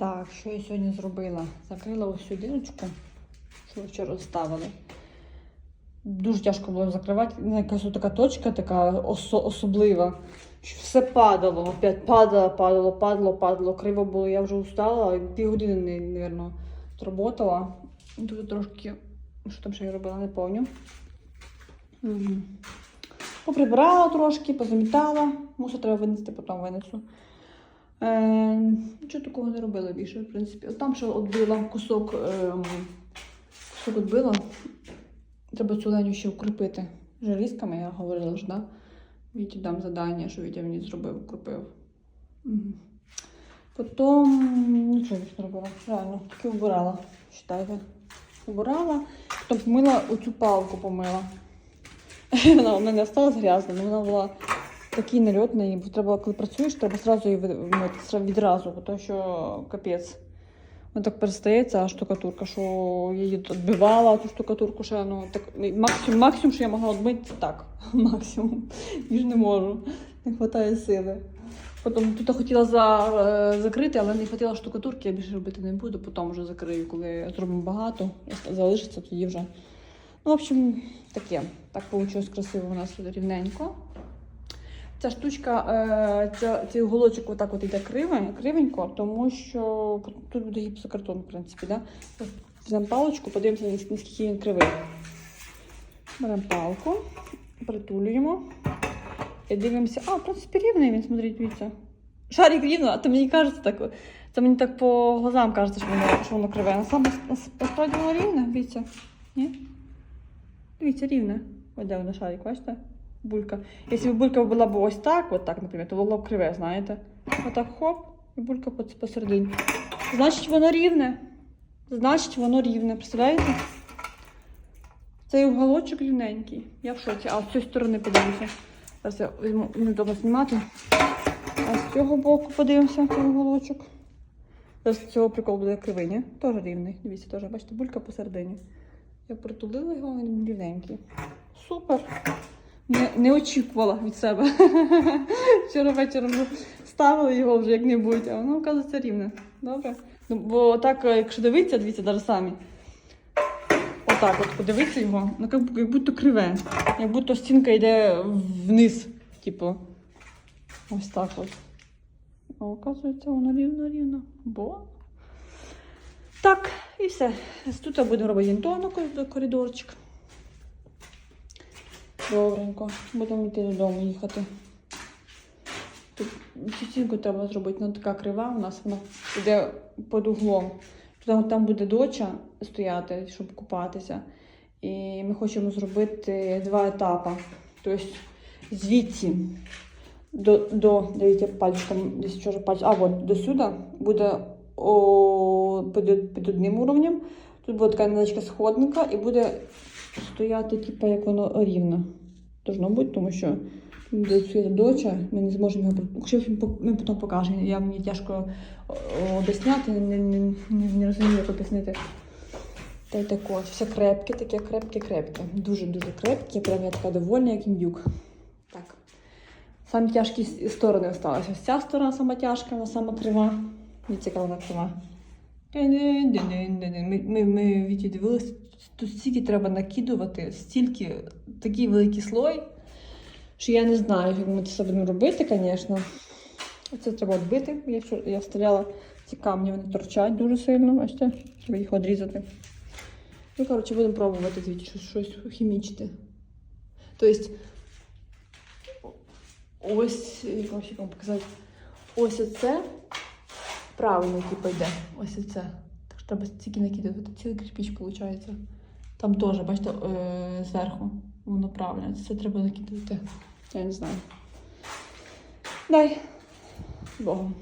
Так, що я сьогодні зробила? Закрила ось цю що вчора ставили. Дуже тяжко було закривати. Якась така точка, така осо- особлива. що Все падало, опять падало, падало, падало, падало. Криво було, я вже устала, півгодини, мабуть, отработала. Тут трошки, що там ще я робила, не пам'ятаю. Мгм. Поприбирала трошки, позамітала. Мусор треба винести, потім винесу. Е, нічого такого не робила більше, в принципі. От там ще відбила кусок, ем, кусок відбила. Треба цю леню ще укріпити желізками, я говорила ж, да? Віті дам завдання, що Вітя мені зробив, укріпив. Мгм. Потім нічого не робила. Реально, тільки вбирала, вважайте. Вбирала, потім помила оцю палку помила. Вона у мене осталась грязна, але вона була такий нальотний. бо Треба, коли працюєш, треба одразу її вмити, відразу, бо то що капець. Вона так перестається, а штукатурка, що її відбивала, ту штукатурку ще, ну, так, максимум, максимум, що я могла відбити, це так. Максимум. Більш не можу. Не вистачає сили. Потім тут хотіла за, е, закрити, але не хватило штукатурки, я більше робити не буду, потім вже закрию, коли зробимо багато, залишиться тоді вже. Ну, в общем, таке. Так вийшло красиво у нас рівненько. Ця штучка, е, ця, цей уголочок отак от йде криве, кривенько, тому що тут буде гіпсокартон, в принципі. Да? Візьмемо паличку, подивимося, наскільки він кривий. Беремо палку, притулюємо і дивимося. А, в принципі, рівний він, смотрите, дивіться. Шарик рівно, а то мені кажеться так. Це мені так по глазам кажеться, що воно, що воно криве. Насправді воно рівне, дивіться. Ні? Дивіться, рівне. Ось де воно шарик, бачите? Булька. Якщо б булька була б ось так, от так, наприклад, то було б криве, знаєте? Отак хоп, і булька посередині. Значить, воно рівне. Значить, воно рівне. Представляєте? Цей уголочок рівненький. Я в шоці. А з цієї сторони подивлюся. Зараз я візьму неудобно знімати. А з цього боку подивимося цей уголочок. Зараз з цього прикол буде кривий. Теж рівний. Дивіться, теж, бачите, булька посередині. Я притулила його, він рівненький. Супер! Не, не очікувала від себе. Вчора вечором вже ставила його вже як-небудь, а воно, оказується, рівне. Добре? Ну, бо так, е, якщо дивитися, дивіться, навіть самі. Отак от подивитися його, ну як, як будто криве. Як будто стінка йде вниз. Типу. Ось так от. А оказується, воно рівно-рівно. Бо. Так, і все. Тут я будемо робити інтону коридорчик. Добренько. Будемо йти додому їхати. Тут стінку треба зробити, вона така крива у нас, вона йде під углом. Там, буде доча стояти, щоб купатися. І ми хочемо зробити два етапи. Тобто звідси до, до дивіться, пальчиком, десь вчора пальчик, а от до сюди буде о, під, під одним уровнем. Тут буде така невеличка сходинка і буде стояти, типу, як воно рівно. Должно бути, тому що стояти доча, ми не зможемо його. Якщо ми потім покажемо, я мені тяжко об'ясняти, не, не, не, розумію, як об'яснити. Та й також. все крепке, таке крепке-крепке. Дуже-дуже крепке, прям я така довольна, як індюк. Так. Самі тяжкі сторони залишилися. Ось ця сторона сама тяжка, вона сама крива. Яка вона крива. Ми, ми, ми тут стільки треба накидувати, стільки такий великий слой, що я не знаю, як ми це будемо робити, звісно. Це треба відбити. Я, я вставляла ці камні, вони торчать дуже сильно, бачите, треба їх відрізати. Ну, коротше, будемо пробувати звідти щось, щось хімічити. Тобто, ось, як вам показати, ось оце правильно, типу, йде. Ось оце. Так що треба стільки накидувати. Цілий кирпіч виходить. Там теж, бачите, е, зверху воно правильно. Це треба накидати. Я не знаю. Дай. Богом.